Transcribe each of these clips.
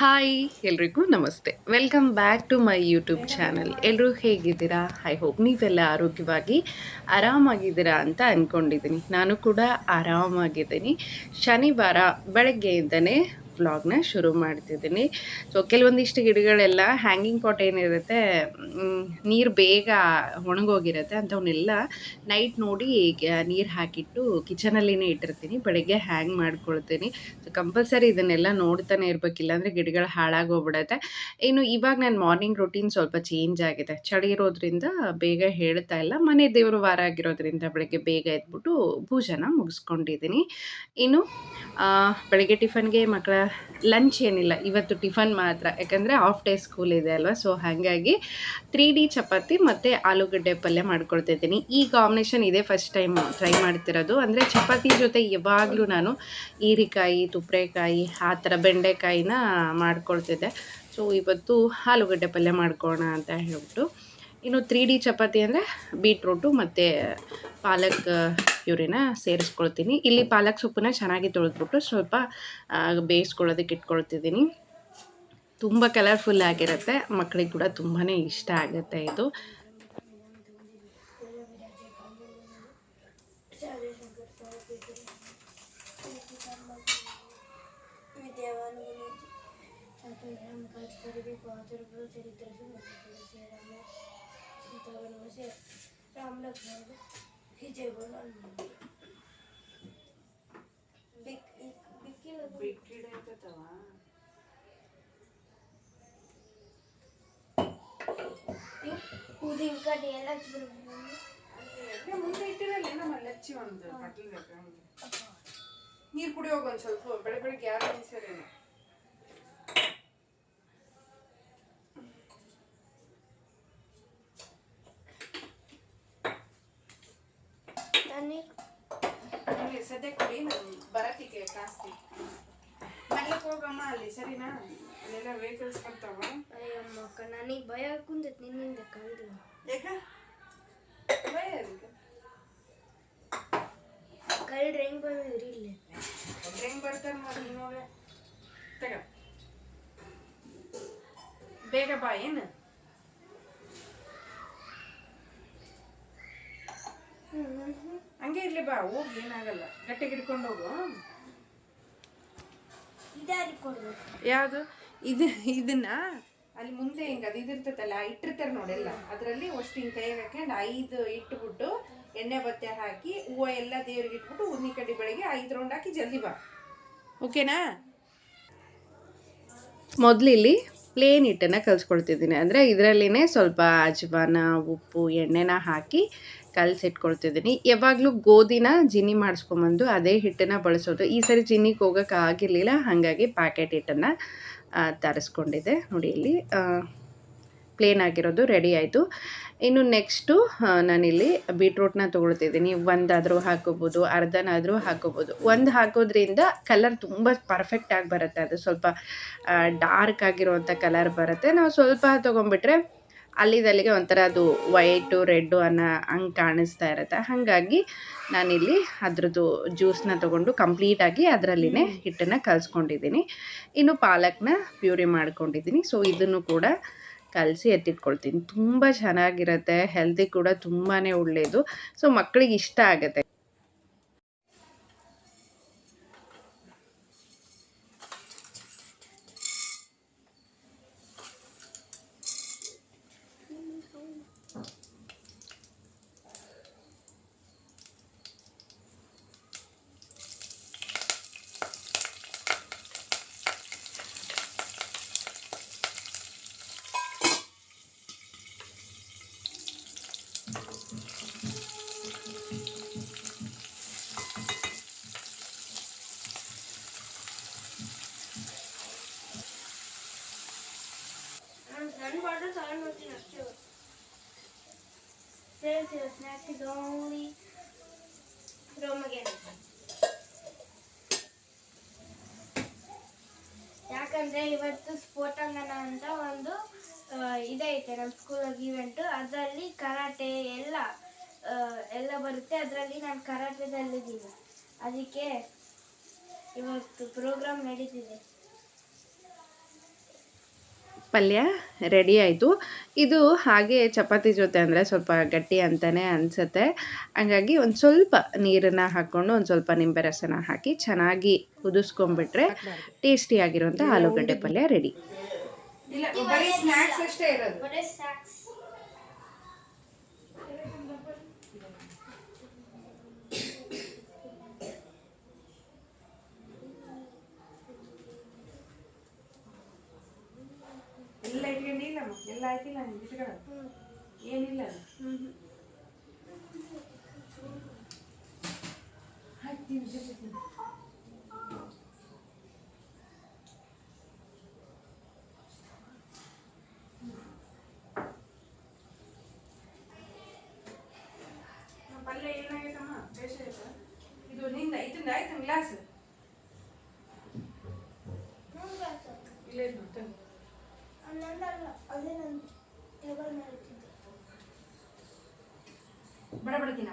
Hi ಎಲ್ರಿಗೂ ನಮಸ್ತೆ. Welcome back to my YouTube channel ಎಲ್ಲರೂ ಹೇಗಿದ್ದೀರಾ? ಐ ಹೋಪ್ ನೀವೆಲ್ಲ ಆರೋಗ್ಯವಾಗಿ, ಆರಾಮಾಗಿದ್ದೀರಾ ಅಂತ ಅಂದ್ಕೊಂಡಿದ್ದೀನಿ ನಾನು ಕೂಡ ಆರಾಮಾಗಿದ್ದೀನಿ. ಶನಿವಾರ ಬೆಳಗ್ಗೆಯಿಂದನೇ ವ್ಲಾಗ್ನ ಶುರು ಮಾಡ್ತಿದ್ದೀನಿ. ಸೊ ಕೆಲವೊಂದಿಷ್ಟು ಗಿಡಗಳೆಲ್ಲ ಹ್ಯಾಂಗಿಂಗ್ ಪಾಟ್ ಏನಿರುತ್ತೆ ನೀರು ಬೇಗ ಒಣಗೋಗಿರುತ್ತೆ ಅಂಥವನ್ನೆಲ್ಲ ನೈಟ್ ನೋಡಿ ನೀರು ಹಾಕಿಟ್ಟು ಕಿಚನಲ್ಲಿನೇ ಇಟ್ಟಿರ್ತೀನಿ. ಬೆಳಗ್ಗೆ ಹ್ಯಾಂಗ್ ಮಾಡ್ಕೊಳ್ತೀನಿ. ಸೊ ಕಂಪಲ್ಸರಿ ಇದನ್ನೆಲ್ಲ ನೋಡ್ತಾನೆ ಇರಬೇಕಿಲ್ಲ ಅಂದರೆ ಗಿಡಗಳು ಹಾಳಾಗೋಗ್ಬಿಡತ್ತೆ. ಇನ್ನು ಇವಾಗ ನನ್ನ ಮಾರ್ನಿಂಗ್ ರೊಟೀನ್ ಸ್ವಲ್ಪ ಚೇಂಜ್ ಆಗಿದೆ. ಚಳಿ ಇರೋದ್ರಿಂದ ಬೇಗ ಹೇಳ್ತಾ ಇಲ್ಲ. ಮನೆ ದೇವರು ವಾರ ಆಗಿರೋದ್ರಿಂದ ಬೆಳಗ್ಗೆ ಬೇಗ ಎದ್ಬಿಟ್ಟು ಪೂಜೆನ ಮುಗಿಸ್ಕೊಂಡಿದ್ದೀನಿ. ಇನ್ನು ಬೆಳಗ್ಗೆ ಟಿಫನ್ಗೆ ಮಕ್ಕಳ ಲಂಚ್ ಏನಿಲ್ಲ. ಇವತ್ತು ಟಿಫನ್ ಮಾತ್ರ. ಯಾಕಂದರೆ ಆಫ್ ಡೇ ಸ್ಕೂಲ್ ಇದೆ ಅಲ್ವಾ? ಸೊ ಹಾಗಾಗಿ ತ್ರೀ ಡಿ ಚಪಾತಿ ಮತ್ತು ಆಲೂಗಡ್ಡೆ ಪಲ್ಯ ಮಾಡ್ಕೊಳ್ತಿದ್ದೀನಿ ಈ ಕಾಂಬಿನೇಷನ್ ಇದೇ ಫಸ್ಟ್ ಟೈಮ್ ಟ್ರೈ ಮಾಡ್ತಿರೋದು. ಅಂದರೆ ಚಪಾತಿ ಜೊತೆ ಯಾವಾಗಲೂ ನಾನು ಹೀರಿಕಾಯಿ, ತುಪ್ರೆಕಾಯಿ, ಆ ಥರ ಬೆಂಡೆಕಾಯಿನ ಮಾಡ್ಕೊಳ್ತಿದ್ದೆ. ಸೊ ಇವತ್ತು ಆಲೂಗಡ್ಡೆ ಪಲ್ಯ ಮಾಡ್ಕೋಣ ಅಂತ ಹೇಳ್ಬಿಟ್ಟು ಇನ್ನು ತ್ರೀ ಡಿ ಚಪಾತಿ ಅಂದರೆ ಬೀಟ್ರೂಟು ಮತ್ತು ಪಾಲಕ್ ಪ್ಯೂರಿನ ಸೇರಿಸ್ಕೊಳ್ತೀನಿ. ಇಲ್ಲಿ ಪಾಲಕ್ ಸೊಪ್ಪನ್ನ ಚೆನ್ನಾಗಿ ತೊಳೆದ್ಬಿಟ್ಟು ಸ್ವಲ್ಪ ಬೇಯಿಸ್ಕೊಳ್ಳೋದಕ್ಕೆ ಇಟ್ಕೊಳ್ತಿದ್ದೀನಿ. ತುಂಬ ಕಲರ್ಫುಲ್ ಆಗಿರುತ್ತೆ. ಮಕ್ಕಳಿಗೆ ಕೂಡ ತುಂಬಾ ಇಷ್ಟ ಆಗುತ್ತೆ ಇದು. ವಿದ್ಯಾವಾನುಗಳು ಸೀತಾವನವಸೆ ರಾಮ ಲಕ್ಷ್ಮಣ ವಿಜಯಗಳು ಬಿಕ್ಕಿಲ್ಲ ಉದಿನ ಕಡ್ಡಿ ಎಲ್ಲ ಹಚ್ಬಿಡ್ಬೇಕು ಮುಂದೆ ಇಟ್ಟಿರಲ್ಲ ನಮ್ಮ ಲಚ್ಚಿ ಒಂದು ನೀರು ಕುಡಿಯೋಗ ಒಂದು ಸ್ವಲ್ಪ ಬೆಳೆ ಬೆಳಗ್ಗೆ ಯಾರು ಅನ್ಸರೇನು ನನಗೆ ಅಲ್ಲಿ ಸದ್ಯಕ್ಕೆ ಕೊಡಿ ನಾನು ಬರತ್ತಿಗೆ ಕಾಸ್ತಿ ಮನೆಗೆ ಹೋಗಮ್ಮ ಅಲ್ಲಿ ಸರಿನಾ ಅಲ್ಲೆಲ್ಲ ವೆಹಿಕಲ್ಸ್ ಬರ್ತಾವ ಅಯ್ಯಮ್ಮಕ್ಕ ನನಗೆ ಭಯ ಕುಂತೈತಿ ನಿನ್ನಿಂದ ಕಂಡು ಯಾಕ ಭಯ ಅದಕ್ಕೆ ಕಳ್ರಿ ಹೆಂಗ್ ಬಂದಿದ್ರಿ ಇಲ್ಲಿ ಹೆಂಗ್ ಬರ್ತಾರ ನೋಡಿ ನೋಡ್ರೆ ತಗ ಬೇಗ ಬಾ ಏನು ಹಂಗೆ ಇರ್ಲಿ ಬಾ ಹೋಗಿ ಏನಾಗಲ್ಲ. ಗಟ್ಟಿಗೆ ಹಿಡ್ಕೊಂಡು ಹೋಗು ಯಾವುದು? ಇದು ಇದನ್ನ? ಅಲ್ಲಿ ಮುಂದೆ ಹಿಂಗೆ ಅದು ಇದಿರ್ತೈತಲ್ಲ ಇಟ್ಟಿರ್ತಾರೆ ನೋಡೆಲ್ಲ ಅದರಲ್ಲಿ ಅಷ್ಟು ಹಿಂಗೆ ಕೈಯಾಗ ಹಾಕೊಂಡು ಐದು ಇಟ್ಬಿಟ್ಟು ಎಣ್ಣೆ ಬತ್ತೆ ಹಾಕಿ ಹೂವು ಎಲ್ಲ ದೇವ್ರಿಗೆ ಇಟ್ಬಿಟ್ಟು ಉದ್ನಿ ಕಡ್ಡಿ ಬೆಳಗ್ಗೆ ಐದು ರೌಂಡ್ ಹಾಕಿ ಜಲ್ದಿ ಬಾ. ಓಕೆನಾ ಮೊದಲು ಇಲ್ಲಿ ಪ್ಲೇನ್ ಹಿಟ್ಟನ್ನು ಕಲಿಸ್ಕೊಳ್ತಿದ್ದೀನಿ ಅಂದರೆ ಇದರಲ್ಲಿನೇ ಸ್ವಲ್ಪ ಅಜ್ವಾನ, ಉಪ್ಪು, ಎಣ್ಣೆನ ಹಾಕಿ ಕಲಸಿಟ್ಕೊಳ್ತಿದ್ದೀನಿ ಯಾವಾಗಲೂ ಗೋಧಿನ ಜಿನ್ನಿ ಮಾಡಿಸ್ಕೊಂಬಂದು ಅದೇ ಹಿಟ್ಟನ್ನು ಬಳಸೋದು. ಈ ಸರಿ ಜಿನ್ನಿಗೆ ಹೋಗೋಕೆ ಆಗಿರಲಿಲ್ಲ, ಹಾಗಾಗಿ ಪ್ಯಾಕೆಟ್ ಹಿಟ್ಟನ್ನು ತರಿಸ್ಕೊಂಡಿದ್ದೆ. ನೋಡಿ ಇಲ್ಲಿ ಪ್ಲೇನ್ ಆಗಿರೋದು ರೆಡಿ ಆಯಿತು. ಇನ್ನು ನೆಕ್ಸ್ಟು ನಾನಿಲ್ಲಿ ಬೀಟ್ರೂಟ್ನ ತೊಗೊಳ್ತಿದ್ದೀನಿ. ಒಂದಾದರೂ ಹಾಕೋಬೋದು, ಅರ್ಧನಾದರೂ ಹಾಕೋಬೋದು. ಒಂದು ಹಾಕೋದ್ರಿಂದ ಕಲರ್ ತುಂಬ ಪರ್ಫೆಕ್ಟಾಗಿ ಬರುತ್ತೆ. ಅದು ಸ್ವಲ್ಪ ಡಾರ್ಕ್ ಆಗಿರುವಂಥ ಕಲರ್ ಬರುತ್ತೆ. ನಾವು ಸ್ವಲ್ಪ ತೊಗೊಂಬಿಟ್ರೆ ಅಲ್ಲಿದಲ್ಲಿಗೆ ಒಂಥರ ಅದು ವೈಟು ರೆಡ್ಡು ಅನ್ನೋ ಹಂಗೆ ಕಾಣಿಸ್ತಾ ಇರುತ್ತೆ. ಹಾಗಾಗಿ ನಾನಿಲ್ಲಿ ಅದ್ರದ್ದು ಜ್ಯೂಸನ್ನ ತೊಗೊಂಡು ಕಂಪ್ಲೀಟಾಗಿ ಅದರಲ್ಲಿನೇ ಹಿಟ್ಟನ್ನು ಕಲಿಸ್ಕೊಂಡಿದ್ದೀನಿ. ಇನ್ನು ಪಾಲಕ್ನ ಪ್ಯೂರಿ ಮಾಡ್ಕೊಂಡಿದ್ದೀನಿ. ಸೊ ಇದನ್ನು ಕೂಡ ಕಲಸಿ ಎತ್ತಿಟ್ಕೊಳ್ತೀನಿ. ತುಂಬ ಚೆನ್ನಾಗಿರುತ್ತೆ. ಹೆಲ್ದಿ ಕೂಡ ತುಂಬಾ ಒಳ್ಳೆಯದು ಸೊ ಮಕ್ಕಳಿಗೆ ಇಷ್ಟ ಆಗುತ್ತೆ ನಾನು ಸಣ್ಣ ಬಾಟಲ್ ತಗೊಂಡು ಹೋಗ್ತೀನಿ ಅಷ್ಟೇ ಫ್ರೆಂಡ್ಸ್ ಇವಾಗ only ರೋಮಗೆ ಯಾಕಂದ್ರೆ ಇವತ್ತು ಸ್ಫೋಟಾಂಗಣ ಅಂತ ಒಂದು ಇದೈತೆ ನಮ್ಮ ಸ್ಕೂಲಾಗಿ ಇವೆಂಟು ಅದರಲ್ಲಿ ಕರಾಟೆ ಎಲ್ಲ ಎಲ್ಲ ಬರುತ್ತೆ. ಅದರಲ್ಲಿ ನಾನು ಕರಾಟೆದಲ್ಲಿದ್ದೀನಿ. ಅದಕ್ಕೆ ಇವತ್ತು ಪ್ರೋಗ್ರಾಮ್ ನಡೀತಿದೆ. ಪಲ್ಯ ರೆಡಿ ಆಯಿತು. ಇದು ಹಾಗೆ ಚಪಾತಿ ಜೊತೆ ಅಂದರೆ ಸ್ವಲ್ಪ ಗಟ್ಟಿ ಅಂತಲೇ ಅನಿಸುತ್ತೆ. ಹಾಗಾಗಿ ಒಂದು ಸ್ವಲ್ಪ ನೀರನ್ನು ಹಾಕ್ಕೊಂಡು ಒಂದು ಸ್ವಲ್ಪ ನಿಂಬೆ ರಸನ ಹಾಕಿ ಚೆನ್ನಾಗಿ ಕುದಿಸ್ಕೊಂಡ್ಬಿಟ್ರೆ ಟೇಸ್ಟಿಯಾಗಿರುವಂಥ ಆಲೂಗಡ್ಡೆ ಪಲ್ಯ ರೆಡಿ ಇಲ್ಲ ಬರೀ ಸ್ನ್ಯಾಕ್ಸ್ ಅಷ್ಟೇ ಇರೋದು ಬರೀ ಸ್ನ್ಯಾಕ್ಸ್ ಎಲ್ಲ ಇಟ್ಕೊಂಡಿಲ್ಲಮ್ಮ ಎಲ್ಲ ಆಯ್ತಿಲ್ಲ ಏನಿಲ್ಲ ಅದು. ಹಾಕ್ತೀನಿ ಜೊತೆಗೆ. ನಮ್ಮ ಪಲ್ಯ ಏನಾಗೈತಮ್ಮ ಆಯ್ತಾ ಇದು ನಿಂದ, ಇದರಿಂದ ಆಯ್ತು ಗ್ಲಾಸ್ ಇಲ್ಲ ಇದು. ನಂದಲ್ಲ ಅದೇ ಟೇಬಲ್ ಮೇಲೆ ಇಟ್ಟಿದ್ದೆ. ಬಡ ಬಡಕಿನ.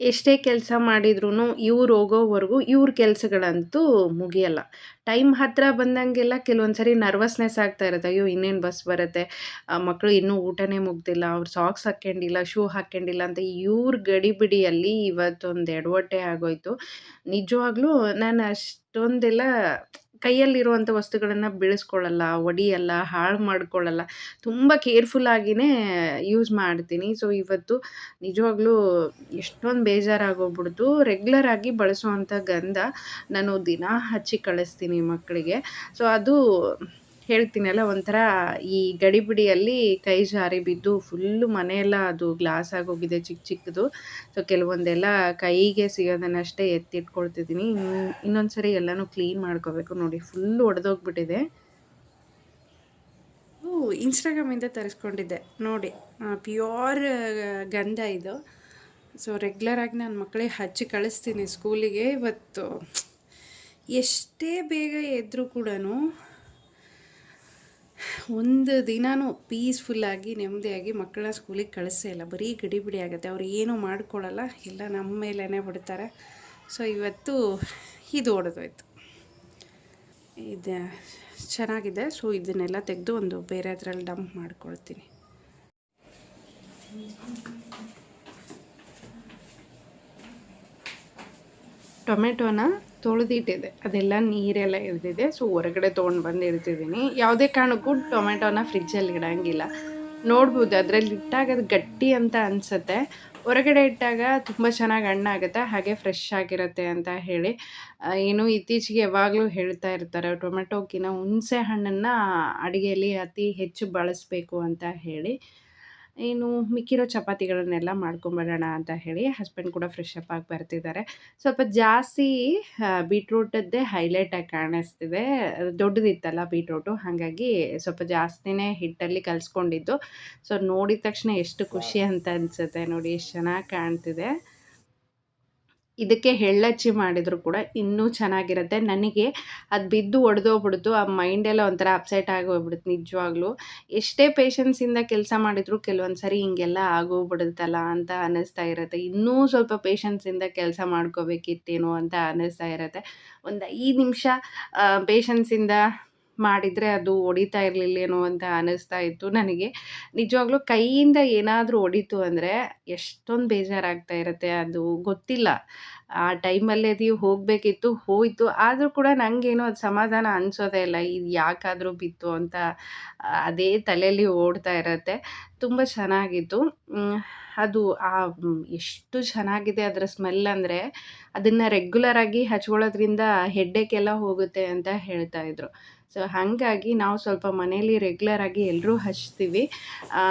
ಎಷ್ಟೇ ಕೆಲಸ ಮಾಡಿದ್ರೂ ಇವ್ರು ಹೋಗೋವರೆಗೂ ಇವ್ರ ಕೆಲಸಗಳಂತೂ ಮುಗಿಯಲ್ಲ. ಟೈಮ್ ಹತ್ತಿರ ಬಂದಂಗೆಲ್ಲ ಕೆಲವೊಂದ್ಸರಿ ನರ್ವಸ್ನೆಸ್ ಆಗ್ತಾ ಇರುತ್ತೆ. ಅಯ್ಯೋ ಇನ್ನೇನು ಬಸ್ ಬರುತ್ತೆ? ಆ, ಮಕ್ಕಳು ಇನ್ನೂ ಊಟನೇ ಮುಗ್ದಿಲ್ಲ. ಅವ್ರು ಸಾಕ್ಸ್ ಹಾಕ್ಕೊಂಡಿಲ್ಲ ಶೂ ಹಾಕ್ಕೊಂಡಿಲ್ಲ ಅಂತ ಇವ್ರ ಗಡಿಬಿಡಿಯಲ್ಲಿ ಇವತ್ತೊಂದು ಎಡವಟ್ಟೆ ಆಗೋಯ್ತು. ನಿಜವಾಗ್ಲೂ ನಾನು ಅಷ್ಟೊಂದೆಲ್ಲ ಕೈಯಲ್ಲಿರುವಂಥ ವಸ್ತುಗಳನ್ನು ಬೀಳಿಸ್ಕೊಳ್ಳಲ್ಲ, ಒಡಿಯಲ್ಲ, ಹಾಳು ಮಾಡ್ಕೊಳ್ಳಲ್ಲ. ತುಂಬ ಕೇರ್ಫುಲ್ಲಾಗಿಯೇ ಯೂಸ್ ಮಾಡ್ತೀನಿ. ಸೊ, ಇವತ್ತು ನಿಜವಾಗ್ಲೂ ಎಷ್ಟೊಂದು ಬೇಜಾರಾಗೋಗ್ಬಿಡ್ತು ರೆಗ್ಯುಲರ್ ಆಗಿ ಬಳಸುವಂಥ ಗಂಧ ನಾನು ದಿನ ಹಚ್ಚಿ ಕಳಿಸ್ತೀನಿ ಮಕ್ಕಳಿಗೆ. ಸೊ, ಅದು ಹೇಳ್ತೀನಲ್ಲ, ಒಂಥರ ಈ ಗಡಿಬಿಡಿಯಲ್ಲಿ ಕೈ ಜಾರಿ ಬಿದ್ದು ಫುಲ್ಲು ಮನೆಯೆಲ್ಲ ಅದು ಗ್ಲಾಸ್ ಆಗೋಗಿದೆ ಚಿಕ್ಕ ಚಿಕ್ಕದು ಸೊ ಕೆಲವೊಂದೆಲ್ಲ ಕೈಗೆ ಸಿಗೋದನ್ನಷ್ಟೇ ಎತ್ತಿಟ್ಕೊಳ್ತಿದ್ದೀನಿ. ಇನ್ನು ಇನ್ನೊಂದು ಸರಿ ಎಲ್ಲನೂ ಕ್ಲೀನ್ ಮಾಡ್ಕೋಬೇಕು ನೋಡಿ, ಫುಲ್ಲು ಒಡೆದೋಗ್ಬಿಟ್ಟಿದೆ. ಇನ್ಸ್ಟಾಗ್ರಾಮಿಂದ ತರಿಸ್ಕೊಂಡಿದ್ದೆ. ನೋಡಿ ಪ್ಯೂರ್ ಗಂಧ ಇದು. ಸೊ ರೆಗ್ಯುಲರಾಗಿ ನಾನು ಮಕ್ಕಳಿಗೆ ಹಚ್ಚಿ ಕಳಿಸ್ತೀನಿ ಸ್ಕೂಲಿಗೆ ಇವತ್ತು ಎಷ್ಟೇ ಬೇಗ ಎದ್ದರೂ ಕೂಡ ಒಂದು ದಿನವೂ ಪೀಸ್ಫುಲ್ಲಾಗಿ ನೆಮ್ಮದಿಯಾಗಿ ಮಕ್ಕಳನ್ನ ಸ್ಕೂಲಿಗೆ ಕಳಿಸೇ ಇಲ್ಲ. ಬರೀ ಗಡಿಬಿಡಿ ಆಗುತ್ತೆ. ಅವ್ರು ಏನೂ ಮಾಡ್ಕೊಳ್ಳಲ್ಲ. ಎಲ್ಲ ನಮ್ಮ ಮೇಲೇ ಬಿಡ್ತಾರೆ. ಸೊ ಇವತ್ತು ಇದು ಹೊಡೆದೋಯ್ತು ಇದು ಚೆನ್ನಾಗಿದೆ. ಸೊ ಇದನ್ನೆಲ್ಲ ತೆಗೆದು ಒಂದು ಬೇರೆ ಅದರಲ್ಲಿ ಡಂಪ್ ಮಾಡ್ಕೊಳ್ತೀನಿ. ಟೊಮೆಟೊನ ತೊಳೆದಿಟ್ಟಿದೆ. ಅದೆಲ್ಲ ನೀರೆಲ್ಲ ಇಳಿದಿದೆ ಸೊ ಹೊರಗಡೆ ತೊಗೊಂಡು ಬಂದು ಇರ್ತಿದ್ದೀನಿ ಯಾವುದೇ ಕಾರಣಕ್ಕೂ ಟೊಮೆಟೊನ ಫ್ರಿಜ್ಜಲ್ಲಿ ಇಡೋಂಗಿಲ್ಲ. ನೋಡ್ಬೋದು, ಅದರಲ್ಲಿ ಇಟ್ಟಾಗ ಅದು ಗಟ್ಟಿ ಅಂತ ಅನಿಸುತ್ತೆ. ಹೊರಗಡೆ ಇಟ್ಟಾಗ ತುಂಬ ಚೆನ್ನಾಗಿ ಹಣ್ಣಾಗುತ್ತೆ. ಹಾಗೆ ಫ್ರೆಶ್ ಆಗಿರುತ್ತೆ ಅಂತ ಹೇಳಿ. ಏನು ಇತ್ತೀಚೆಗೆ ಯಾವಾಗಲೂ ಹೇಳ್ತಾ ಇರ್ತಾರೆ ಟೊಮೆಟೊಕ್ಕಿನ ಹುಣಸೆ ಹಣ್ಣನ್ನು ಅಡುಗೆಯಲ್ಲಿ ಅತಿ ಹೆಚ್ಚು ಬಳಸಬೇಕು ಅಂತ ಹೇಳಿ. ಏನು ಮಿಕ್ಕಿರೋ ಚಪಾತಿಗಳನ್ನೆಲ್ಲ ಮಾಡ್ಕೊಂಬರೋಣ ಅಂತ ಹೇಳಿ ಹಸ್ಬೆಂಡ್ ಕೂಡ ಫ್ರೆಶ್ ಅಪ್ ಆಗಿ ಬರ್ತಿದ್ದಾರೆ. ಸ್ವಲ್ಪ ಜಾಸ್ತಿ ಬೀಟ್ರೂಟದ್ದೇ ಹೈಲೈಟಾಗಿ ಕಾಣಿಸ್ತಿದೆ. ದೊಡ್ಡದಿತ್ತಲ್ಲ ಬೀಟ್ರೂಟು ಹಾಗಾಗಿ ಸ್ವಲ್ಪ ಜಾಸ್ತಿನೇ ಹಿಟ್ಟಲ್ಲಿ ಕಲಿಸ್ಕೊಂಡಿದ್ದು. ಸೊ ನೋಡಿದ ತಕ್ಷಣ ಎಷ್ಟು ಖುಷಿ ಅಂತ ಅನಿಸುತ್ತೆ ನೋಡಿ, ಎಷ್ಟು ಚೆನ್ನಾಗಿ ಕಾಣ್ತಿದೆ. ಇದಕ್ಕೆ ಎಳ್ಳಚ್ಚಿ ಮಾಡಿದರೂ ಕೂಡ ಇನ್ನೂ ಚೆನ್ನಾಗಿರುತ್ತೆ. ನನಗೆ ಅದು ಬಿದ್ದು ಒಡೆದೋಗ್ಬಿಡ್ತು. ಆ ಮೈಂಡೆಲ್ಲ ಒಂಥರ ಅಪ್ಸೆಟ್ ಆಗೋಗ್ಬಿಡುತ್ತೆ ನಿಜವಾಗ್ಲೂ. ಎಷ್ಟೇ ಪೇಷನ್ಸಿಂದ ಕೆಲಸ ಮಾಡಿದರೂ ಕೆಲವೊಂದು ಸರಿ ಹಿಂಗೆಲ್ಲ ಆಗೋಗ್ಬಿಡುತ್ತಲ್ಲ ಅಂತ ಅನ್ನಿಸ್ತಾ ಇರುತ್ತೆ. ಇನ್ನೂ ಸ್ವಲ್ಪ ಪೇಷನ್ಸಿಂದ ಕೆಲಸ ಮಾಡ್ಕೋಬೇಕಿತ್ತೇನೋ ಅಂತ ಅನ್ನಿಸ್ತಾ ಇರುತ್ತೆ. ಒಂದು ಐದು ನಿಮಿಷ ಪೇಷನ್ಸಿಂದ ಮಾಡಿದರೆ ಅದು ಒಡಿತಾ ಇರಲಿಲ್ಲೇನೋ ಅಂತ ಅನ್ನಿಸ್ತಾ ಇತ್ತು ನನಗೆ. ನಿಜವಾಗ್ಲೂ ಕೈಯಿಂದ ಏನಾದರೂ ಒಡಿತು ಅಂದರೆ ಎಷ್ಟೊಂದು ಬೇಜಾರಾಗ್ತಾ ಇರುತ್ತೆ ಅದು ಗೊತ್ತಿಲ್ಲ. ಆ ಟೈಮಲ್ಲಿ ಅದು ಹೋಗಬೇಕಿತ್ತು, ಹೋಯಿತು. ಆದರೂ ಕೂಡ ನನಗೇನು ಅದು ಸಮಾಧಾನ ಅನಿಸೋದೇ ಇಲ್ಲ, ಇದು ಯಾಕಾದರೂ ಬಿತ್ತು ಅಂತ ಅದೇ ತಲೆಯಲ್ಲಿ ಓಡ್ತಾ ಇರುತ್ತೆ. ತುಂಬ ಚೆನ್ನಾಗಿತ್ತು. ಅದು ಆ ಎಷ್ಟು ಚೆನ್ನಾಗಿದೆ ಅದರ ಸ್ಮೆಲ್ ಅಂದರೆ ಅದನ್ನು ರೆಗ್ಯುಲರಾಗಿ ಹಚ್ಕೊಳ್ಳೋದ್ರಿಂದ ಹೆಡ್ಡೇಕೆಲ್ಲ ಹೋಗುತ್ತೆ ಅಂತ ಹೇಳ್ತಾ ಇದ್ರು. ಸೊ ಹಾಗಾಗಿ ನಾವು ಸ್ವಲ್ಪ ಮನೇಲಿ ರೆಗ್ಯುಲರಾಗಿ ಎಲ್ಲರೂ ಹಚ್ತೀವಿ.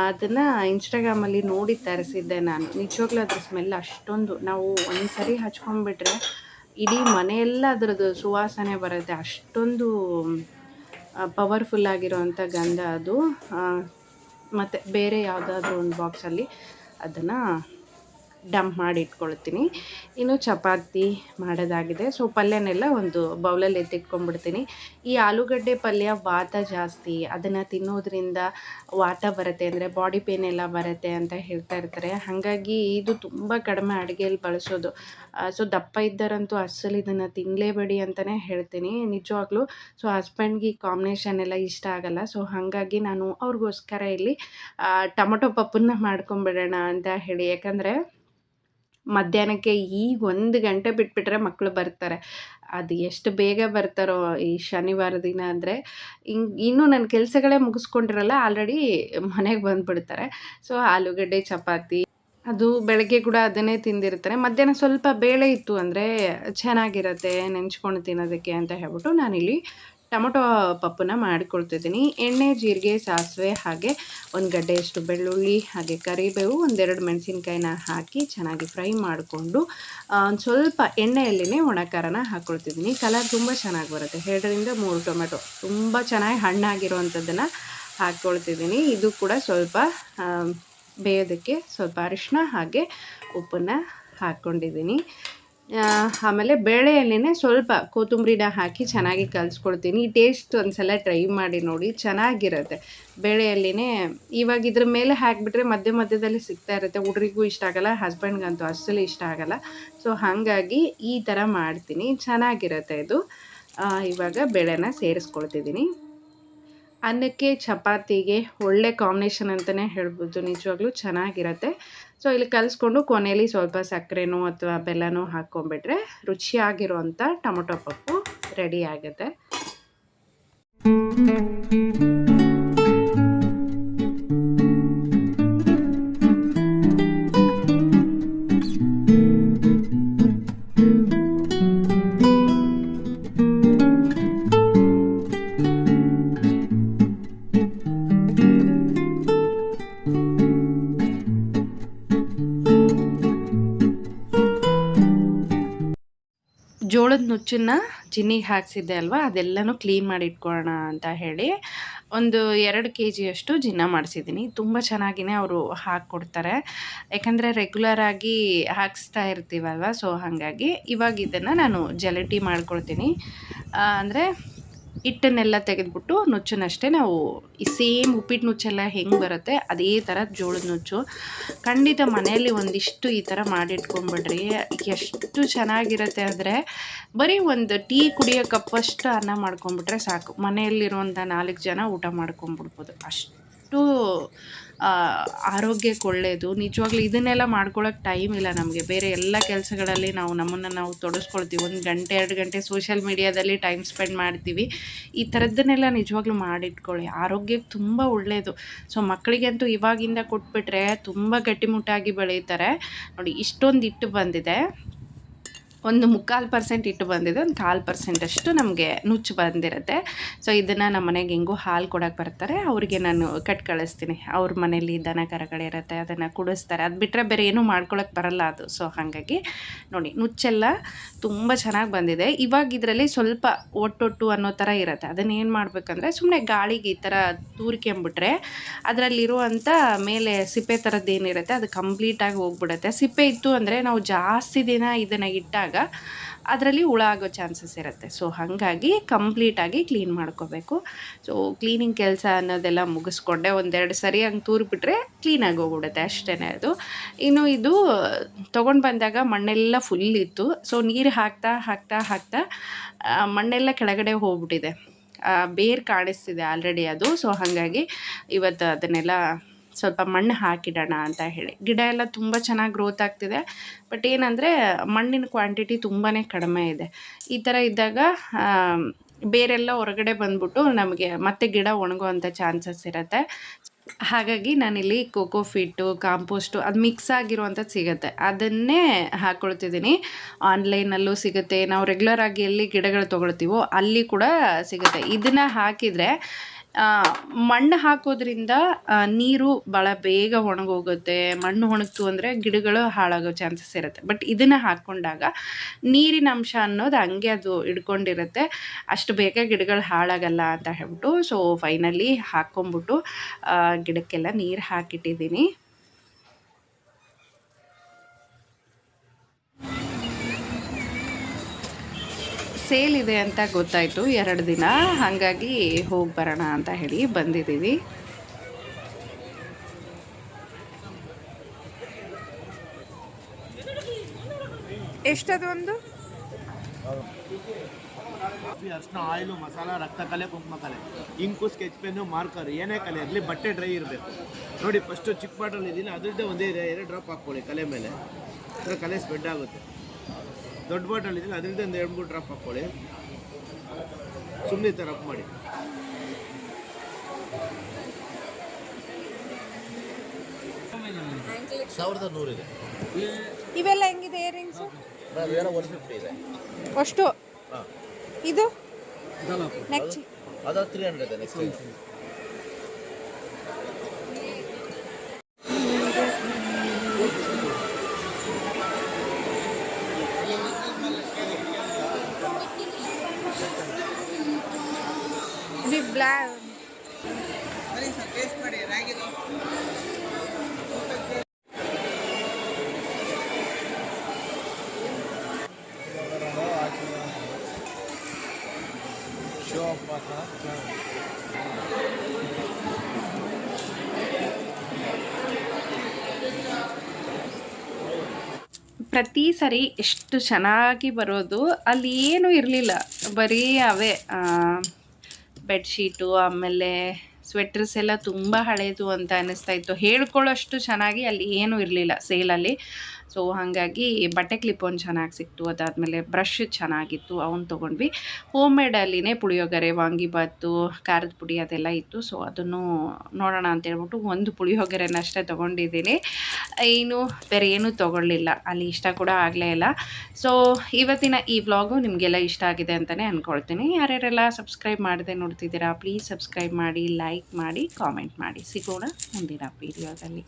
ಅದನ್ನು ಇನ್ಸ್ಟಾಗ್ರಾಮಲ್ಲಿ ನೋಡಿ ತರಿಸಿದ್ದೆ ನಾನು. ನಿಜವಾಗ್ಲೂ ಅದ್ರ ಸ್ಮೆಲ್ ಅಷ್ಟೊಂದು. ನಾವು ಒಂದು ಸರಿ ಹಚ್ಕೊಂಡ್ಬಿಟ್ರೆ ಇಡೀ ಮನೆಯೆಲ್ಲ ಅದರದ್ದು ಸುವಾಸನೆ ಬರುತ್ತೆ. ಅಷ್ಟೊಂದು ಪವರ್ಫುಲ್ ಆಗಿರೋವಂಥ ಗಂಧ ಅದು. ಮತ್ತು ಬೇರೆ ಯಾವುದಾದ್ರೂ ಒಂದು ಬಾಕ್ಸಲ್ಲಿ ಅದನ್ನು ಡಂಪ್ ಮಾಡಿ ಇಟ್ಕೊಳ್ತೀನಿ. ಇನ್ನು ಚಪಾತಿ ಮಾಡೋದಾಗಿದೆ. ಸೊ ಪಲ್ಯನೆಲ್ಲ ಒಂದು ಬೌಲಲ್ಲಿ ಎತ್ತಿಟ್ಕೊಂಡ್ಬಿಡ್ತೀನಿ. ಈ ಆಲೂಗಡ್ಡೆ ಪಲ್ಯ ವಾತ ಜಾಸ್ತಿ. ಅದನ್ನು ತಿನ್ನೋದ್ರಿಂದ ವಾತ ಬರುತ್ತೆ ಅಂದರೆ ಬಾಡಿ ಪೇನ್ ಎಲ್ಲ ಬರುತ್ತೆ ಅಂತ ಹೇಳ್ತಾ ಇರ್ತಾರೆ. ಹಾಗಾಗಿ ಇದು ತುಂಬ ಕಡಿಮೆ ಅಡುಗೆಯಲ್ಲಿ ಬಳಸೋದು. ಸೊ ದಪ್ಪ ಇದ್ದರಂತೂ ಅಸಲು ಇದನ್ನು ತಿನ್ನಲೇಬೇಡಿ ಅಂತಲೇ ಹೇಳ್ತೀನಿ. ನಿಜವಾಗ್ಲೂ ಸೊ ಹಸ್ಬೆಂಡ್ಗೆ ಈ ಕಾಂಬಿನೇಷನ್ ಎಲ್ಲ ಇಷ್ಟ ಆಗಲ್ಲ. ಸೊ ಹಾಗಾಗಿ ನಾನು ಅವ್ರಿಗೋಸ್ಕರ ಇಲ್ಲಿ ಟೊಮೊಟೊ ಪಪ್ಪನ್ನ ಮಾಡ್ಕೊಂಬಿಡೋಣ ಅಂತ ಹೇಳಿ. ಯಾಕಂದರೆ ಮಧ್ಯಾಹ್ನಕ್ಕೆ ಈಗ ಒಂದು ಗಂಟೆ ಬಿಟ್ಬಿಟ್ರೆ ಮಕ್ಕಳು ಬರ್ತಾರೆ. ಅದು ಎಷ್ಟು ಬೇಗ ಬರ್ತಾರೋ ಈ ಶನಿವಾರ ದಿನ ಅಂದರೆ ಹಿಂಗೆ ಇನ್ನೂ ನನ್ನ ಕೆಲಸಗಳೇ ಮುಗಿಸ್ಕೊಂಡಿರಲ್ಲ ಆಲ್ರೆಡಿ ಮನೆಗೆ ಬಂದುಬಿಡ್ತಾರೆ. ಸೊ ಆಲೂಗಡ್ಡೆ, ಚಪಾತಿ, ಅದು ಬೆಳಗ್ಗೆ ಕೂಡ ಅದನ್ನೇ ತಿಂದಿರ್ತಾರೆ. ಮಧ್ಯಾಹ್ನ ಸ್ವಲ್ಪ ಬೇಳೆ ಇತ್ತು ಅಂದರೆ ಚೆನ್ನಾಗಿರತ್ತೆ, ನೆಂಚ್ಕೊಂಡು ತಿನ್ನೋದಕ್ಕೆ ಅಂತ ಹೇಳ್ಬಿಟ್ಟು ನಾನಿಲ್ಲಿ ಟೊಮೊಟೊ ಪಪ್ಪನ್ನ ಮಾಡಿಕೊಳ್ತಿದ್ದೀನಿ. ಎಣ್ಣೆ, ಜೀರಿಗೆ, ಸಾಸಿವೆ ಹಾಗೆ ಒಂದು ಗಡ್ಡೆಯಷ್ಟು ಬೆಳ್ಳುಳ್ಳಿ ಹಾಗೆ ಕರಿಬೇವು, ಒಂದೆರಡು ಮೆಣಸಿನ್ಕಾಯಿನ ಹಾಕಿ ಚೆನ್ನಾಗಿ ಫ್ರೈ ಮಾಡಿಕೊಂಡು ಒಂದು ಸ್ವಲ್ಪ ಎಣ್ಣೆಯಲ್ಲಿನೇ ಒಣಖಾರನ ಹಾಕ್ಕೊಳ್ತಿದ್ದೀನಿ ಕಲರ್ ತುಂಬ ಚೆನ್ನಾಗಿ ಬರುತ್ತೆ. ಎರಡರಿಂದ ಮೂರು ಟೊಮೆಟೊ. ತುಂಬ ಚೆನ್ನಾಗಿ ಹಣ್ಣಾಗಿರುವಂಥದ್ದನ್ನು ಹಾಕ್ಕೊಳ್ತಿದ್ದೀನಿ ಇದು ಕೂಡ ಸ್ವಲ್ಪ ಬೇಯೋದಕ್ಕೆ ಸ್ವಲ್ಪ ಅರಿಶಿನ ಹಾಗೆ ಉಪ್ಪನ್ನು ಹಾಕ್ಕೊಂಡಿದ್ದೀನಿ ಆಮೇಲೆ ಬೇಳೆಯಲ್ಲಿನೇ ಸ್ವಲ್ಪ ಕೊತ್ತಂಬರಿನ ಹಾಕಿ ಚೆನ್ನಾಗಿ ಕಲಿಸ್ಕೊಳ್ತೀನಿ ಟೇಸ್ಟ್ ಒಂದ್ಸಲ ಟ್ರೈ ಮಾಡಿ ನೋಡಿ, ಚೆನ್ನಾಗಿರುತ್ತೆ. ಬೇಳೆಯಲ್ಲಿನೇ ಇವಾಗ ಇದ್ರ ಮೇಲೆ ಹಾಕಿಬಿಟ್ರೆ ಮಧ್ಯ ಮಧ್ಯದಲ್ಲಿ ಸಿಗ್ತಾ ಇರುತ್ತೆ. ಹುಡ್ರಿಗೂ ಇಷ್ಟ ಆಗಲ್ಲ, ಹಸ್ಬೆಂಡ್ಗಂತೂ ಅಸಲು ಇಷ್ಟ ಆಗಲ್ಲ. ಸೊ ಹಾಗಾಗಿ ಈ ಥರ ಮಾಡ್ತೀನಿ. ಚೆನ್ನಾಗಿರುತ್ತೆ ಇದು. ಇವಾಗ ಬೇಳೆನ ಸೇರಿಸ್ಕೊಳ್ತಿದ್ದೀನಿ. ಅನ್ನಕ್ಕೆ, ಚಪಾತಿಗೆ ಒಳ್ಳೆ ಕಾಂಬಿನೇಷನ್ ಅಂತಲೇ ಹೇಳ್ಬೋದು. ನಿಜವಾಗ್ಲೂ ಚೆನ್ನಾಗಿರುತ್ತೆ. ಸೊ ಇಲ್ಲಿ ಕಲಿಸ್ಕೊಂಡು ಕೊನೆಯಲ್ಲಿ ಸ್ವಲ್ಪ ಸಕ್ಕರೆನೋ ಅಥವಾ ಬೆಲ್ಲನೋ ಹಾಕ್ಕೊಂಬಿಟ್ರೆ ರುಚಿಯಾಗಿರುವಂಥ ಟೊಮೊಟೊ ಪಪ್ಪು ರೆಡಿ ಆಗುತ್ತೆ. ಜೋಳದ ನುಚ್ಚನ್ನ ಜಿನ್ನಿಗೆ ಹಾಕ್ಸಿದ್ದೆ ಅಲ್ವಾ? ಅದೆಲ್ಲನೂ ಕ್ಲೀನ್ ಮಾಡಿ ಇಟ್ಕೊಳ್ಳೋಣ ಅಂತ ಹೇಳಿ ಒಂದು ಎರಡು ಕೆ ಜಿಯಷ್ಟು ಜಿನ್ನ ಮಾಡಿಸಿದ್ದೀನಿ. ತುಂಬ ಚೆನ್ನಾಗಿನೇ ಅವರು ಹಾಕ್ಕೊಡ್ತಾರೆ. ಯಾಕಂದರೆ ರೆಗ್ಯುಲರ್ ಆಗಿ ಹಾಕ್ಸ್ತಾ ಇರ್ತೀವಲ್ವ? ಸೊ ಹಾಗಾಗಿ ಇವಾಗ ಇದನ್ನು ನಾನು ಜಲಟಿ ಮಾಡ್ಕೊಳ್ತೀನಿ. ಅಂದರೆ ಹಿಟ್ಟನ್ನೆಲ್ಲ ತೆಗೆದ್ಬಿಟ್ಟು ನುಚ್ಚನ್ನಷ್ಟೇ ನಾವು ಈ ಸೇಮ್ ಉಪ್ಪಿಟ್ಟು ನುಚ್ಚೆಲ್ಲ ಹೆಂಗೆ ಬರುತ್ತೆ, ಅದೇ ಥರ ಜೋಳದ ನುಚ್ಚು. ಖಂಡಿತ ಮನೆಯಲ್ಲಿ ಒಂದಿಷ್ಟು ಈ ಥರ ಮಾಡಿಟ್ಕೊಂಬಿಡ್ರಿ. ಎಷ್ಟು ಚೆನ್ನಾಗಿರುತ್ತೆ ಅಂದರೆ ಬರೀ ಒಂದು ಟೀ ಕುಡಿಯೋ ಕಪ್ಪಷ್ಟು ಅನ್ನ ಮಾಡ್ಕೊಂಬಿಟ್ರೆ ಸಾಕು. ಮನೆಯಲ್ಲಿರುವಂಥ ನಾಲ್ಕು ಜನ ಊಟ ಮಾಡ್ಕೊಂಬಿಡ್ಬೋದು. ಅಷ್ಟು ಆರೋಗ್ಯಕ್ಕೆ ಒಳ್ಳೆಯದು ನಿಜವಾಗ್ಲೂ ಇದನ್ನೆಲ್ಲ ಮಾಡ್ಕೊಳ್ಳೋಕೆ ಟೈಮ್ ಇಲ್ಲ ನಮಗೆ. ಬೇರೆ ಎಲ್ಲ ಕೆಲಸಗಳಲ್ಲಿ ನಾವು ನಮ್ಮನ್ನು ನಾವು ತೊಡಸ್ಕೊಳ್ತೀವಿ. ಒಂದು ಗಂಟೆ, ಎರಡು ಗಂಟೆ ಸೋಷಿಯಲ್ ಮೀಡಿಯಾದಲ್ಲಿ ಟೈಮ್ ಸ್ಪೆಂಡ್ ಮಾಡ್ತೀವಿ. ಈ ಥರದ್ದನ್ನೆಲ್ಲ ನಿಜವಾಗ್ಲೂ ಮಾಡಿಟ್ಕೊಳ್ಳಿ. ಆರೋಗ್ಯಕ್ಕೆ ತುಂಬ ಒಳ್ಳೆಯದು ಸೊ ಮಕ್ಕಳಿಗಂತೂ ಇವಾಗಿಂದ ಕೊಟ್ಬಿಟ್ರೆ ತುಂಬ ಗಟ್ಟಿಮುಟ್ಟಾಗಿ ಬೆಳೀತಾರೆ. ನೋಡಿ ಇಷ್ಟೊಂದು ಇಟ್ಟು ಬಂದಿದೆ. ಒಂದು ಮುಕ್ಕಾಲು ಪರ್ಸೆಂಟ್ ಇಟ್ಟು ಬಂದಿದೆ, ಒಂದು ಕಾಲು ಪರ್ಸೆಂಟಷ್ಟು ನಮಗೆ ನುಚ್ಚು ಬಂದಿರುತ್ತೆ. ಸೊ ಇದನ್ನು ನಮ್ಮ ಮನೆಗೆ ಹೆಂಗೂ ಹಾಲು ಕೊಡೋಕೆ ಬರ್ತಾರೆ. ಅವರಿಗೆ ನಾನು ಕಟ್ ಕಳಿಸ್ತೀನಿ. ಅವ್ರ ಮನೇಲಿ ದನ ಕರಗಳಿರುತ್ತೆ ಅದನ್ನು ಕುಡಿಸ್ತಾರೆ. ಅದು ಬಿಟ್ಟರೆ ಬೇರೆ ಏನೂ ಮಾಡ್ಕೊಳಕ್ಕೆ ಬರಲ್ಲ ಅದು. ಸೊ ಹಾಗಾಗಿ ನೋಡಿ, ನುಚ್ಚೆಲ್ಲ ತುಂಬ ಚೆನ್ನಾಗಿ ಬಂದಿದೆ. ಇವಾಗ ಇದರಲ್ಲಿ ಸ್ವಲ್ಪ ಒಟ್ಟೊಟ್ಟು ಅನ್ನೋ ಥರ ಇರುತ್ತೆ. ಅದನ್ನ ಏನು ಮಾಡಬೇಕಂದ್ರೆ ಸುಮ್ಮನೆ ಗಾಳಿಗೆ ಈ ಥರ ತೂರ್ಕೊಂಬಿಟ್ರೆ ಅದರಲ್ಲಿರುವಂಥ ಮೇಲೆ ಸಿಪ್ಪೆ ಥರದ್ದು ಏನಿರುತ್ತೆ, ಅದು ಕಂಪ್ಲೀಟಾಗಿ ಹೋಗ್ಬಿಡುತ್ತೆ. ಸಿಪ್ಪೆ ಇತ್ತು ಅಂದರೆ ನಾವು ಜಾಸ್ತಿ ದಿನ ಇದನ್ನು ಇಟ್ಟಾಗ ಅದರಲ್ಲಿ ಹುಳ ಆಗೋ ಚಾನ್ಸಸ್ ಇರುತ್ತೆ. ಸೊ ಹಾಗಾಗಿ ಕಂಪ್ಲೀಟಾಗಿ ಕ್ಲೀನ್ ಮಾಡ್ಕೋಬೇಕು. ಸೊ ಕ್ಲೀನಿಂಗ್ ಕೆಲಸ ಅನ್ನೋದೆಲ್ಲ ಮುಗಿಸ್ಕೊಂಡೆ ಒಂದೆರಡು ಸರಿ ಹಂಗೆ ತೂರಿಬಿಟ್ರೆ ಕ್ಲೀನಾಗಿ ಹೋಗ್ಬಿಡುತ್ತೆ ಅಷ್ಟೇ ಅದು. ಇನ್ನು ಇದು ತೊಗೊಂಡು ಬಂದಾಗ ಮಣ್ಣೆಲ್ಲ ಫುಲ್ ಇತ್ತು. ಸೊ ನೀರು ಹಾಕ್ತಾ ಹಾಕ್ತಾ ಹಾಕ್ತಾ ಮಣ್ಣೆಲ್ಲ ಕೆಳಗಡೆ ಹೋಗ್ಬಿಟ್ಟಿದೆ. ಬೇರು ಕಾಣಿಸ್ತಿದೆ ಆಲ್ರೆಡಿ ಅದು. ಸೊ ಹಾಗಾಗಿ ಇವತ್ತು ಅದನ್ನೆಲ್ಲ ಸ್ವಲ್ಪ ಮಣ್ಣು ಹಾಕಿಡೋಣ ಅಂತ ಹೇಳಿ. ಗಿಡ ಎಲ್ಲ ತುಂಬ ಚೆನ್ನಾಗಿ ಗ್ರೋತ್ ಆಗ್ತಿದೆ. ಬಟ್ ಏನಂದರೆ ಮಣ್ಣಿನ ಕ್ವಾಂಟಿಟಿ ತುಂಬಾ ಕಡಿಮೆ ಇದೆ. ಈ ಥರ ಇದ್ದಾಗ ಬೇರೆಲ್ಲ ಹೊರಗಡೆ ಬಂದ್ಬಿಟ್ಟು ನಮಗೆ ಮತ್ತೆ ಗಿಡ ಒಣಗುವಂಥ ಚಾನ್ಸಸ್ ಇರುತ್ತೆ. ಹಾಗಾಗಿ ನಾನಿಲ್ಲಿ ಕೋಕೋ ಫಿಟ್ಟು ಕಾಂಪೋಸ್ಟು ಅದು ಮಿಕ್ಸ್ ಆಗಿರುವಂಥದ್ದು ಸಿಗುತ್ತೆ. ಅದನ್ನೇ ಹಾಕ್ಕೊಳ್ತಿದ್ದೀನಿ ಆನ್ಲೈನಲ್ಲೂ ಸಿಗುತ್ತೆ. ನಾವು ರೆಗ್ಯುಲರ್ ಆಗಿ ಎಲ್ಲಿ ಗಿಡಗಳು ತೊಗೊಳ್ತೀವೋ ಅಲ್ಲಿ ಕೂಡ ಸಿಗುತ್ತೆ. ಇದನ್ನು ಹಾಕಿದರೆ ಮಣ್ಣು ಹಾಕೋದ್ರಿಂದ ನೀರು ಭಾಳ ಬೇಗ ಒಣಗೋಗುತ್ತೆ. ಮಣ್ಣು ಒಣಗ್ತು ಅಂದರೆ ಗಿಡಗಳು ಹಾಳಾಗೋ ಚಾನ್ಸಸ್ ಇರುತ್ತೆ. ಬಟ್ ಇದನ್ನು ಹಾಕ್ಕೊಂಡಾಗ ನೀರಿನ ಅಂಶ ಅನ್ನೋದು ಹಂಗೆ ಅದು ಹಿಡ್ಕೊಂಡಿರುತ್ತೆ. ಅಷ್ಟು ಬೇಗ ಗಿಡಗಳು ಹಾಳಾಗಲ್ಲ ಅಂತ ಹೇಳ್ಬಿಟ್ಟು ಸೊ ಫೈನಲಿ ಹಾಕ್ಕೊಂಬಿಟ್ಟು ಗಿಡಕ್ಕೆಲ್ಲ ನೀರು ಹಾಕಿಟ್ಟಿದ್ದೀನಿ. ಸೇಲ್ ಇದೆ ಅಂತ ಗೊತ್ತಾಯಿತು ಎರಡು ದಿನ. ಹಾಗಾಗಿ ಹೋಗಿ ಬರೋಣ ಅಂತ ಹೇಳಿ ಬಂದಿದ್ದೀವಿ. ಎಷ್ಟದು ಒಂದು? ಅರ್ಶಿನ, ಆಯಿಲು, ಮಸಾಲ, ರಕ್ತ ಕಲೆ, ಕುಂಕುಮ ಕಲೆ. ಇಂಕು, ಸ್ಕೆಚ್ ಪೆನ್ನು, ಮಾರ್ಕರ್, ಏನೇ ಕಲೆ ಇರಲಿ, ಬಟ್ಟೆ ಡ್ರೈ ಇರಬೇಕು. ನೋಡಿ ಫಸ್ಟು ಚಿಕ್ಕ ಬಾಟಲ್ ಇದೆಯಲ್ಲ ಅದರದ್ದೇ ಒಂದೇ ಇದೆ, ಎರಡು ಡ್ರಾಪ್ ಹಾಕ್ಕೊಳ್ಳಿ ಕಲೆ ಮೇಲೆ. ಅದರ ಕಲೆ ಸ್ಪ್ರೆಡ್ ಆಗುತ್ತೆ. ದೊಡ್ಡ ಬಾಟಲ್ ಇದೆಯಲ್ಲ ಅದರಿಂದ ಒಂದು ಎರಡು ಮೂರು ಡ್ರಾಪ್ ಹಾಕ್ಕೊಳ್ಳಿ ಸುಮ್ಮನೆ ಈ ಥರ ಅಪ್ ಮಾಡಿ. ಸಾವಿರದ ನೂರಿದೆ ಇವೆಲ್ಲ ಹೆಂಗಿದೆ ಇಯರಿಂಗ್ಸ್ ನಾವೇನೋ ಒನ್ ಫಿಫ್ಟಿ ಇದೆ. ಅಷ್ಟು? ಹಾಂ. ಇದು? ನೆಕ್ಸ್ಟ್ ಅದು ತ್ರೀ ಹಂಡ್ರೆಡ್ ನೆಕ್ಸ್ಟ್ ಪ್ರತಿ ಸರಿ ಎಷ್ಟು ಚೆನ್ನಾಗಿ ಬರೋದು, ಅಲ್ಲಿ ಏನೂ ಇರಲಿಲ್ಲ. ಬರೀ ಅವೇ ಬೆಡ್ಶೀಟು ಆಮೇಲೆ ಸ್ವೆಟ್ರಸ್ ಎಲ್ಲ ತುಂಬ ಹಳೇದು ಅಂತ ಅನ್ನಿಸ್ತಾ ಇತ್ತು. ಹೇಳ್ಕೊಳ್ಳೋಷ್ಟು ಚೆನ್ನಾಗಿ ಅಲ್ಲಿ ಏನೂ ಇರಲಿಲ್ಲ ಸೇಲಲ್ಲಿ ಸೊ ಹಾಗಾಗಿ ಬಟ್ಟೆ ಕ್ಲಿಪ್ ಒಂದು ಚೆನ್ನಾಗಿ ಸಿಕ್ತು. ಅದಾದಮೇಲೆ ಬ್ರಷ್ ಚೆನ್ನಾಗಿತ್ತು. ಅವನ್ನ ತೊಗೊಂಡ್ವಿ. ಹೋಮ್ ಮೇಡಲ್ಲಿನೇ ಪುಳಿಯೋಗರೆ ವಾಂಗಿಬಾತು ಖಾರದ ಪುಡಿ ಅದೆಲ್ಲ ಇತ್ತು. ಸೊ ಅದನ್ನು ನೋಡೋಣ ಅಂತ ಹೇಳ್ಬಿಟ್ಟು ಒಂದು ಪುಳಿಯೋಗರೆನಷ್ಟೇ ತೊಗೊಂಡಿದ್ದೀನಿ. ಏನು ಬೇರೆ ಏನೂ ತೊಗೊಳ್ಳಿಲ್ಲ. ಅಲ್ಲಿ ಇಷ್ಟ ಕೂಡ ಆಗಲೇ ಇಲ್ಲ. ಸೊ ಇವತ್ತಿನ ಈ ವ್ಲಾಗು ನಿಮಗೆಲ್ಲ ಇಷ್ಟ ಆಗಿದೆ ಅಂತಲೇ ಅಂದ್ಕೊಳ್ತೀನಿ ಯಾರ್ಯಾರೆಲ್ಲ ಸಬ್ಸ್ಕ್ರೈಬ್ ಮಾಡದೆ ನೋಡ್ತಿದ್ದೀರಾ ಪ್ಲೀಸ್ ಸಬ್ಸ್ಕ್ರೈಬ್ ಮಾಡಿ ಲೈಕ್ ಮಾಡಿ ಕಾಮೆಂಟ್ ಮಾಡಿ. ಸಿಗೋಣ ಮುಂದಿನ ವೀಡಿಯೋದಲ್ಲಿ